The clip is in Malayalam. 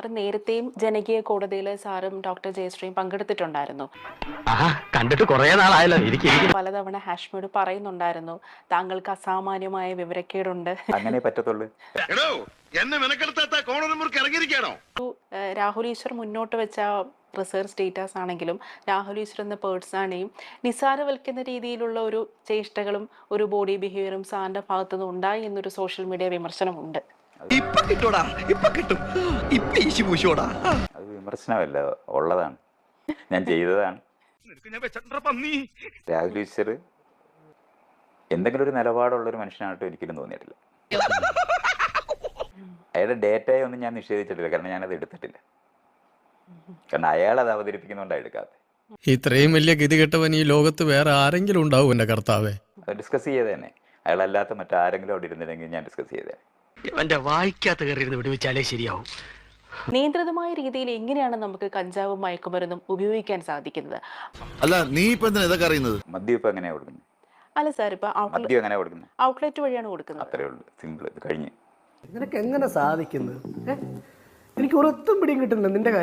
സാറ് നേരത്തെയും ജനകീയ കോടതിയിൽ സാറും ഡോക്ടർ ജയശ്രീയും പങ്കെടുത്തിട്ടുണ്ടായിരുന്നു. കണ്ടിട്ട് കുറേ നാളായല്ലോ. പലതവണ ഹാഷ്മിയോട് പറയുന്നുണ്ടായിരുന്നു താങ്കൾക്ക് അസാമാന്യമായ വിവരക്കേടുണ്ട്. അങ്ങനെ പറ്റത്തുള്ളൂ. രാഹുൽ ഈശ്വർ മുന്നോട്ട് വെച്ച റിസർച്ച് ഡേറ്റാസ് ആണെങ്കിലും രാഹുൽ ഈശ്വർ എന്ന പേഴ്സണെയും നിസ്സാരവൽക്കുന്ന രീതിയിലുള്ള ഒരു ചേഷ്ടകളും ഒരു ബോഡി ബിഹേവിയറും സാറിന്റെ ഭാഗത്തുനിന്ന് ഉണ്ടായി എന്നൊരു സോഷ്യൽ മീഡിയ വിമർശനമുണ്ട്. ഇപ്പൊ കിട്ടോടാ ഇപ്പൊ കിട്ടും. ഇപ്പൊ ഈശി പൂശോടാ അത് വിമർശനമല്ല ഉള്ളതാണ്. ഞാൻ ചെയ്തതാണ്. രാഹുൽ ഈശ്വർ എന്തെങ്കിലും ഒരു നിലപാടുള്ള ഒരു മനുഷ്യനായിട്ട് ഒരിക്കലും തോന്നിയിട്ടില്ല. അയാളുടെ ഡേറ്റയെ ഒന്നും ഞാൻ നിഷേധിച്ചിട്ടില്ല കാരണം ഞാനത് എടുത്തിട്ടില്ല. കാരണം അയാൾ അത് അവതരിപ്പിക്കുന്നുകൊണ്ടാണ് എടുക്കാത്ത. ഇത്രയും വലിയ ഗതികെട്ടവൻ ഈ ലോകത്ത് വേറെ ആരെങ്കിലും ഉണ്ടാവും എന്റെ കർത്താവേ. ഡിസ്കസ് ചെയ്തേനെ. തന്നെ അയാളല്ലാത്ത മറ്റാരെങ്കിലും അവിടെ ഇരുന്നില്ലെങ്കിൽ ഞാൻ ഡിസ്കസ് ചെയ്തേ എന്റെ വായിക്കാത്ത കയറിയിരുന്ന് വിടുവിച്ചാലേ ശരിയാവും. നിയന്ത്രിതമായ രീതിയിൽ എങ്ങനെയാണ് നമുക്ക് കഞ്ചാവും മയക്കുമരുന്നും ഉപയോഗിക്കാൻ സാധിക്കുന്നത്? അല്ല നീ ഇപ്പൊ എന്തിനാ ഇതൊക്കെ അറിയുന്നത്? മദ്യം ഇപ്പം എങ്ങനെയാണ് കൊടുക്കുന്നത്? അല്ല സാർ ഇപ്പൊ മദ്യം കൊടുക്കുന്നത്? ഔട്ട്ലെറ്റ് വഴിയാണ് കൊടുക്കുന്നത്. അത്രേ ഉള്ളൂ സിമ്പിൾ ഇത് കഴിഞ്ഞ്. നിനക്ക് എങ്ങനെ സാധിക്കുന്നത്? ഏ? എനിക്ക് ഒരൊത്തും പിടിയും കിട്ടുന്നില്ല നിന്റെ കാര്യം.